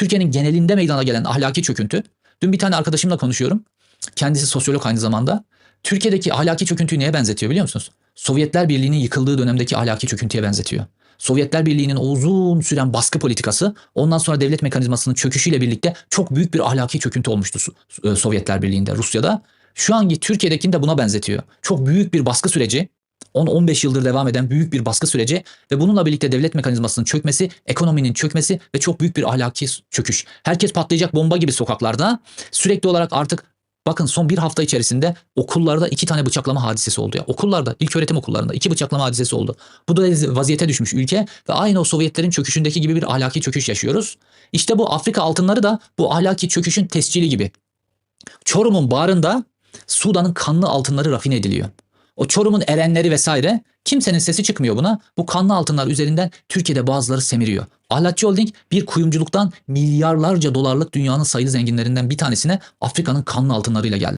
Türkiye'nin genelinde meydana gelen ahlaki çöküntü. Dün bir tane arkadaşımla konuşuyorum. Kendisi sosyolog aynı zamanda. Türkiye'deki ahlaki çöküntüyü neye benzetiyor biliyor musunuz? Sovyetler Birliği'nin yıkıldığı dönemdeki ahlaki çöküntüye benzetiyor. Sovyetler Birliği'nin o uzun süren baskı politikası ondan sonra devlet mekanizmasının çöküşüyle birlikte çok büyük bir ahlaki çöküntü olmuştu e, Sovyetler Birliği'nde, Rusya'da. Şu anki Türkiye'dekini de buna benzetiyor. Çok büyük bir baskı süreci, 10-15 yıldır devam eden büyük bir baskı süreci ve bununla birlikte devlet mekanizmasının çökmesi, ekonominin çökmesi ve çok büyük bir ahlaki çöküş. Herkes patlayacak bomba gibi sokaklarda. Sürekli olarak artık bakın son bir hafta içerisinde okullarda iki tane bıçaklama hadisesi oldu ya. Okullarda, ilk öğretim okullarında iki bıçaklama hadisesi oldu. Bu da vaziyete düşmüş ülke ve aynı o Sovyetlerin çöküşündeki gibi bir ahlaki çöküş yaşıyoruz. İşte bu Afrika altınları da bu ahlaki çöküşün tescili gibi. Çorum'un bağrında Sudan'ın kanlı altınları rafine ediliyor. O Çorum'un erenleri vesaire kimsenin sesi çıkmıyor buna. Bu kanlı altınlar üzerinden Türkiye'de bazıları semiriyor. Ahlatçı Holding bir kuyumculuktan milyarlarca dolarlık dünyanın sayılı zenginlerinden bir tanesine Afrika'nın kanlı altınlarıyla geldi.